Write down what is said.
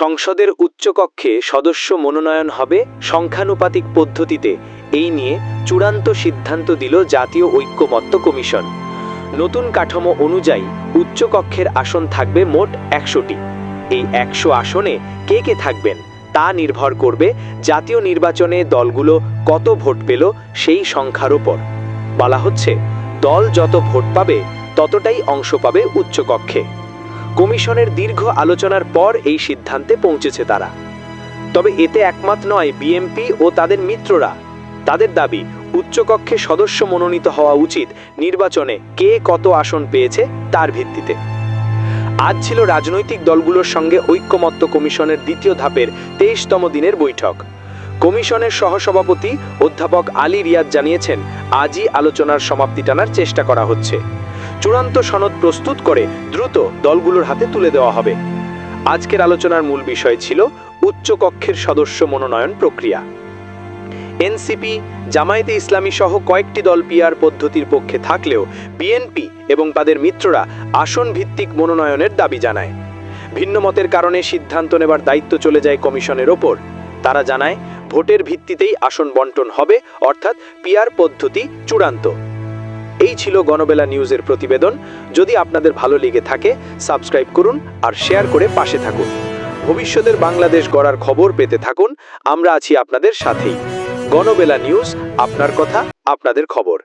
সংসদের উচ্চকক্ষে সদস্য মনোনয়ন হবে সংখ্যানুপাতিক পদ্ধতিতে। এই নিয়ে চূড়ান্ত সিদ্ধান্ত দিল জাতীয় ঐক্যমত্য কমিশন। নতুন কাঠামো অনুযায়ী উচ্চকক্ষের আসন থাকবে মোট একশোটি। এই একশো আসনে কে কে থাকবেন তা নির্ভর করবে জাতীয় নির্বাচনে দলগুলো কত ভোট পেল সেই সংখ্যার ওপর। বলা হচ্ছে, দল যত ভোট পাবে ততটাই অংশ পাবে উচ্চকক্ষে। কমিশনের দীর্ঘ আলোচনার পর এই সিদ্ধান্তে পৌঁছেছে তারা। তবে এতে একমত নয় বিএমপি ও তাদের মিত্ররা। তাদের দাবি, উচ্চকক্ষে সদস্য মনোনীত হওয়া উচিত নির্বাচনে কে কত আসন পেয়েছে তার ভিত্তিতে। আজ ছিল রাজনৈতিক দলগুলোর সঙ্গে ঐক্যমত্য কমিশনের দ্বিতীয় ধাপের তেইশতম দিনের বৈঠক। কমিশনের সহসভাপতি অধ্যাপক আলী রিয়াদ জানিয়েছেন, আজই আলোচনার সমাপ্তি টানার চেষ্টা করা হচ্ছে। চূড়ান্ত সনদ প্রস্তুত করে দ্রুত দলগুলোর হাতে তুলে দেওয়া হবে। আজকের আলোচনার মূল বিষয় ছিল উচ্চকক্ষের সদস্য মনোনয়ন প্রক্রিয়া। এনসিপি, জামায়াতে ইসলামী সহ কয়েকটি দল পিআর পদ্ধতির পক্ষে থাকলেও বিএনপি এবং তাদের মিত্ররা আসন ভিত্তিক মনোনয়নের দাবি জানায়। ভিন্ন মতের কারণে সিদ্ধান্ত নেবার দায়িত্ব চলে যায় কমিশনের ওপর। তারা জানায়, ভোটের ভিত্তিতেই আসন বন্টন হবে, অর্থাৎ পিআর পদ্ধতি চূড়ান্ত। এই ছিল গণবেলা নিউজের প্রতিবেদন। যদি আপনাদের ভালো লেগে থাকে, সাবস্ক্রাইব করুন আর শেয়ার করে পাশে থাকুন। ভবিষ্যতের বাংলাদেশ গড়ার খবর পেতে থাকুন। আমরা আছি আপনাদের সাথেই। গণবেলা নিউজ, আপনার কথা, আপনাদের খবর।